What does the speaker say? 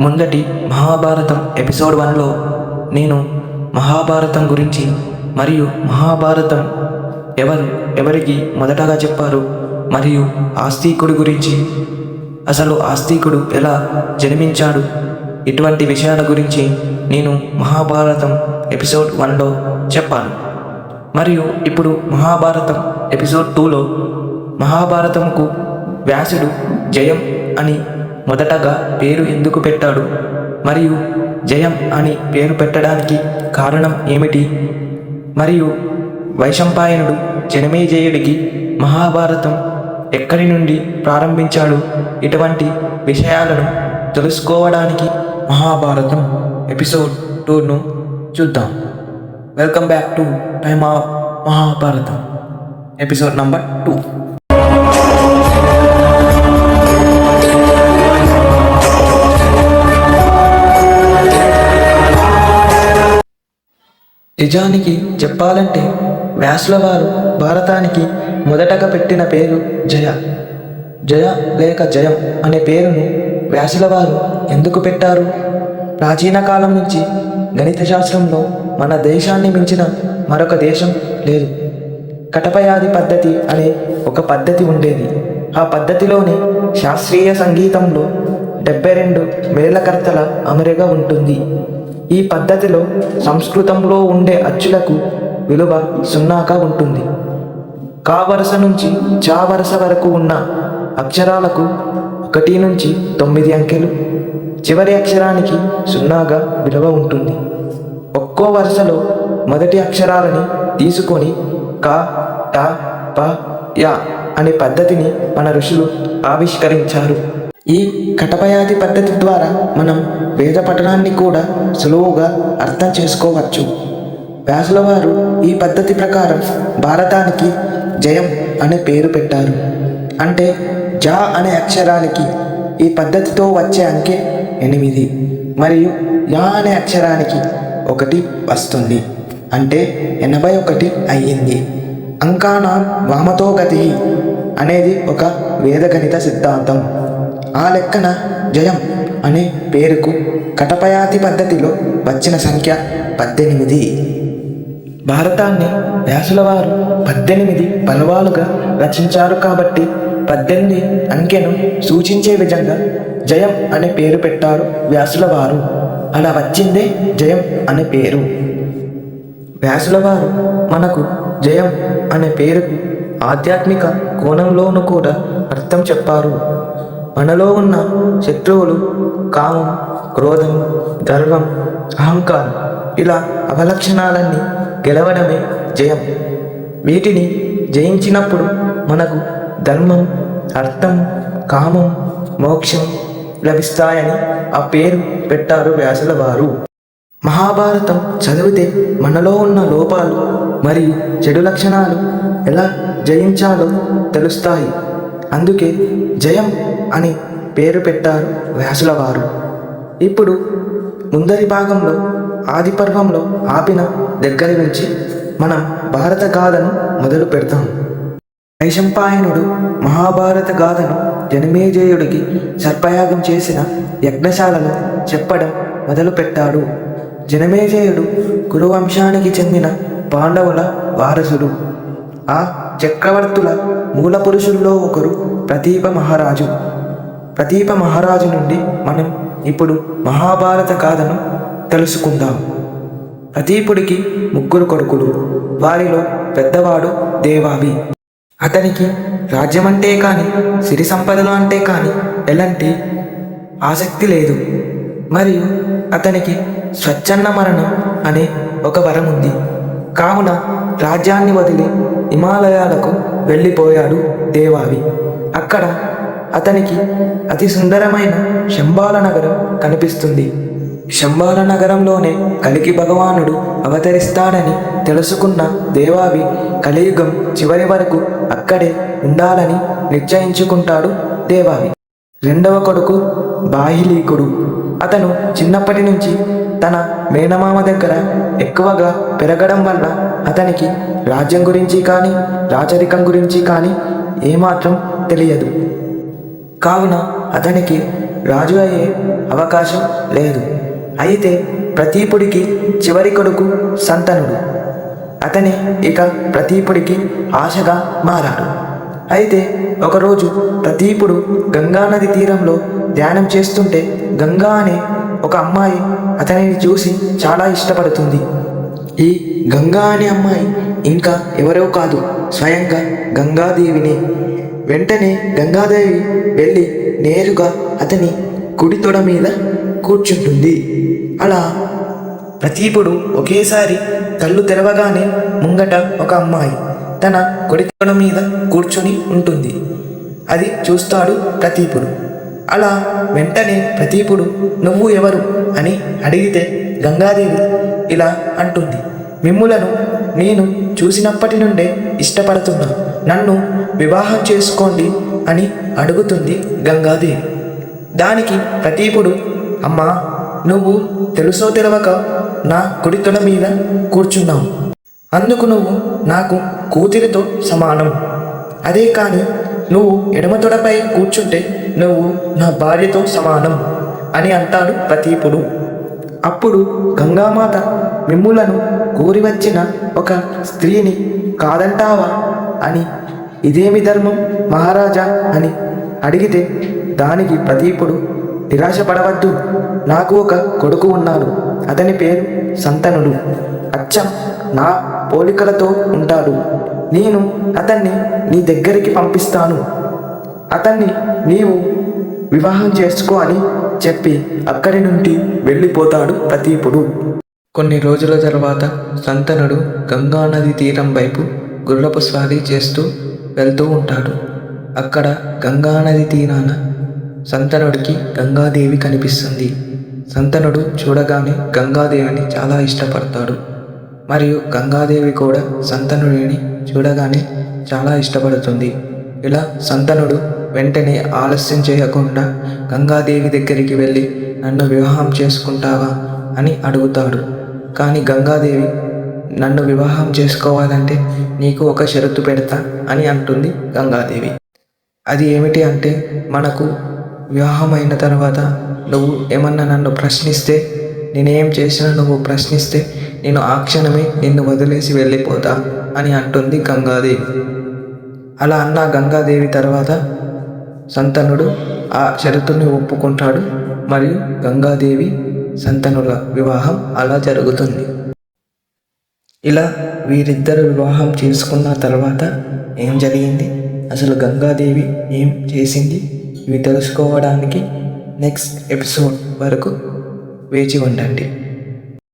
ముందటి మహాభారతం ఎపిసోడ్ వన్లో నేను మహాభారతం గురించి మరియు మహాభారతం ఎవరు ఎవరికి మొదటగా చెప్పారు మరియు ఆస్తికుడు గురించి అసలు ఆస్తికుడు ఎలా జన్మించాడు ఇటువంటి విషయాల గురించి నేను మహాభారతం ఎపిసోడ్ వన్లో చెప్పాను. మరియు ఇప్పుడు మహాభారతం ఎపిసోడ్ టూలో మహాభారతంకు వ్యాసుడు జయం అని మొదటగా పేరు ఎందుకు పెట్టాడు? మరియు జయం అని పేరు పెట్టడానికి కారణం ఏమిటి? మరియు వైశంపాయనుడు జనమేజయుడికి మహాభారతం ఎక్కడి నుండి ప్రారంభించాడు? ఇటువంటి విషయాలను తెలుసుకోవడానికి మహాభారతం ఎపిసోడ్ టూను చూద్దాం. Welcome back to time of Mahabharatam. Episode number two. నిజానికి చెప్పాలంటే వ్యాసుల వారు భారతానికి మొదటగా పెట్టిన పేరు జయ. జయ లేక జయం అనే పేరును వ్యాసుల వారు ఎందుకు పెట్టారు? ప్రాచీన కాలం నుంచి గణిత శాస్త్రంలో మన దేశాన్ని మించిన మరొక దేశం లేదు. కటపయాది పద్ధతి అనే ఒక పద్ధతి ఉండేది. ఆ పద్ధతిలోని శాస్త్రీయ సంగీతంలో డెబ్బై రెండు మేళకర్తల అమరిగా ఉంటుంది. ఈ పద్ధతిలో సంస్కృతంలో ఉండే అచ్చులకు విలువ సున్నాగా ఉంటుంది. కా వరుస నుంచి చా వరుస వరకు ఉన్న అక్షరాలకు ఒకటి నుంచి తొమ్మిది అంకెలు చివరి అక్షరానికి సున్నాగా విలువ ఉంటుంది. ఒక్కో వరుసలో మొదటి అక్షరాలని తీసుకొని క ట ప యా అనే పద్ధతిని మన ఋషులు ఆవిష్కరించారు. ఈ కటపయాది పద్ధతి ద్వారా మనం వేద పఠనాన్ని కూడా సులువుగా అర్థం చేసుకోవచ్చు. వ్యాసుల వారు ఈ పద్ధతి ప్రకారం భారతానికి జయం అనే పేరు పెట్టారు. అంటే జా అనే అక్షరానికి ఈ పద్ధతితో వచ్చే అంకె ఎనిమిది మరియు యా అనే అక్షరానికి ఒకటి వస్తుంది. అంటే ఎనభై ఒకటి అయ్యింది. అంకానా వామతో గతి అనేది ఒక వేదగణిత సిద్ధాంతం. ఆ లెక్కన జయం అనే పేరుకు కటపయాతి పద్ధతిలో వచ్చిన సంఖ్య పద్దెనిమిది. భారతాన్ని వ్యాసుల వారు పద్దెనిమిది పలువాలుగా రచించారు కాబట్టి పద్దెనిమిది అంకెను సూచించే విధంగా జయం అనే పేరు పెట్టారు వ్యాసుల వారు అలా వచ్చిందే జయం అనే పేరు. వ్యాసుల వారు మనకు జయం అనే పేరుకు ఆధ్యాత్మిక కోణంలోనూ కూడా అర్థం చెప్పారు. మనలో ఉన్న శత్రువులు కామం క్రోధం గర్వం అహంకారం ఇలా అవలక్షణాలన్నీ గెలవడమే జయం. వీటిని జయించినప్పుడు మనకు ధర్మం అర్థం కామం మోక్షం లభిస్తాయని ఆ పేరు పెట్టారు వ్యాసుల వారు. మహాభారతం చదివితే మనలో ఉన్న లోపాలు మరియు చెడు లక్షణాలు ఎలా జయించాలో తెలుస్తాయి. అందుకే జయం అని పేరు పెట్టారు వ్యాసుల వారు. ఇప్పుడు ముందరి భాగంలో ఆది పర్వంలో ఆపిన దగ్గర నుంచి మనం భారత గాథను మొదలు పెడతాం. వైశంపాయనుడు మహాభారత గాథను జనమేజయుడికి సర్పయాగం చేసిన యజ్ఞశాలను చెప్పడం మొదలుపెట్టాడు జనమేజయుడు కురువంశానికి చెందిన పాండవుల వారసుడు. ఆ చక్రవర్తుల మూల పురుషుల్లో ఒకరు ప్రతీప మహారాజు. ప్రదీప మహారాజు నుండి మనం ఇప్పుడు మహాభారత కథను తెలుసుకుందాం. ప్రదీపుడికి ముగ్గురు కొడుకులు వారిలో పెద్దవాడు దేవావి అతనికి రాజ్యం అంటే కానీ సిరి సంపదలు అంటే కానీ ఎలాంటి ఆసక్తి లేదు. మరియు అతనికి స్వచ్ఛన్న మరణం అనే ఒక వరం ఉంది. కావున రాజ్యాన్ని వదిలి హిమాలయాలకు వెళ్ళిపోయాడు దేవావి అక్కడ అతనికి అతి సుందరమైన శంబాల నగరం కనిపిస్తుంది. శంబాల నగరంలోనే కలికి భగవానుడు అవతరిస్తాడని తెలుసుకున్న దేవావి కలియుగం చివరి వరకు అక్కడే ఉండాలని నిశ్చయించుకుంటాడు దేవావి. రెండవ కొడుకు బాహిలీకుడు అతను చిన్నప్పటి నుంచి తన మేనమామ దగ్గర ఎక్కువగా పెరగడం వల్ల అతనికి రాజ్యం గురించి కానీ రాచరికం గురించి కానీ ఏమాత్రం తెలియదు. కావున అతనికి రాజు అయ్యే అవకాశం లేదు. అయితే ప్రతీపుడికి చివరి కొడుకు సంతనుడు. అతని ఇక ప్రతీపుడికి ఆశగా మారాడు. అయితే ఒకరోజు ప్రతీపుడు గంగానది తీరంలో ధ్యానం చేస్తుంటే గంగా అనే ఒక అమ్మాయి అతనిని చూసి చాలా ఇష్టపడుతుంది. ఈ గంగా అనే అమ్మాయి ఇంకా ఎవరో కాదు. స్వయంగా గంగాదేవిని వెంటనే గంగాదేవి వెళ్ళి నేరుగా అతని కుడి తొడ మీద కూర్చుంటుంది. అలా ప్రతీపుడు ఒకేసారి కళ్ళు తెరవగానే ముంగట ఒక అమ్మాయి తన కుడి తొడ మీద కూర్చుని ఉంటుంది. అది చూస్తాడు ప్రతీపుడు. అలా వెంటనే ప్రతీపుడు నువ్వు ఎవరు? అని అడిగితే గంగాదేవి ఇలా అంటుంది. మిమ్ములను నేను చూసినప్పటి నుండే ఇష్టపడుతున్నా. నన్ను వివాహం చేసుకోండి అని అడుగుతుంది గంగాదేవి. దానికి ప్రతీపుడు అమ్మా నువ్వు తెలుసో తెలవక నా కుడి తొడ మీద కూర్చున్నావు. అందుకు నువ్వు నాకు కూతురితో సమానం. అదే కానీ నువ్వు ఎడమతొడపై కూర్చుంటే నువ్వు నా భార్యతో సమానం అని అంటాడు ప్రతీపుడు. అప్పుడు గంగామాత మిమ్ములను కోరి వచ్చిన ఒక స్త్రీని కాదంటావా? అని ఇదేమి ధర్మం? మహారాజా అని అడిగితే దానికి ప్రదీపుడు నిరాశపడవద్దు. నాకు ఒక కొడుకు ఉన్నాడు. అతని పేరు సంతనుడు. అచ్చం నా పోలికలతో ఉంటాడు. నేను అతన్ని నీ దగ్గరికి పంపిస్తాను. అతన్ని నీవు వివాహం చేసుకో అని చెప్పి అక్కడి నుండి వెళ్ళిపోతాడు ప్రతీపుడు కొన్ని రోజుల తర్వాత సంతనుడు గంగానది తీరం వైపు గుర్రపు స్వారీ చేస్తూ వెళ్తూ ఉంటాడు. అక్కడ గంగానది తీరాన సంతనుడికి గంగాదేవి కనిపిస్తుంది. సంతనుడు చూడగానే గంగాదేవిని చాలా ఇష్టపడతాడు. మరియు గంగాదేవి కూడా సంతనుడిని చూడగానే చాలా ఇష్టపడుతుంది. ఇలా సంతనుడు వెంటనే ఆలస్యం చేయకుండా గంగాదేవి దగ్గరికి వెళ్ళి నన్ను వివాహం చేసుకుంటావా? అని అడుగుతాడు. కానీ గంగాదేవి నన్ను వివాహం చేసుకోవాలంటే నీకు ఒక షరతు పెడతా అని అంటుంది గంగాదేవి. అది ఏమిటి అంటే మనకు వివాహం అయిన తర్వాత నువ్వు ఏమన్నా నన్ను ప్రశ్నిస్తే నేనేం చేసినా నువ్వు ప్రశ్నిస్తే నేను ఆ క్షణమే నిన్ను వదిలేసి వెళ్ళిపోతా అని అంటుంది గంగాదేవి. అలా అన్న గంగాదేవి తర్వాత సంతనుడు ఆ షరతుని ఒప్పుకుంటాడు. మరియు గంగాదేవి సంతనుల వివాహం అలా జరుగుతుంది. ఇలా వీరిద్దరు వివాహం చేసుకున్న తర్వాత ఏం జరిగింది? అసలు గంగాదేవి ఏం చేసింది? ఇవి తెలుసుకోవడానికి నెక్స్ట్ ఎపిసోడ్ వరకు వేచి ఉండండి.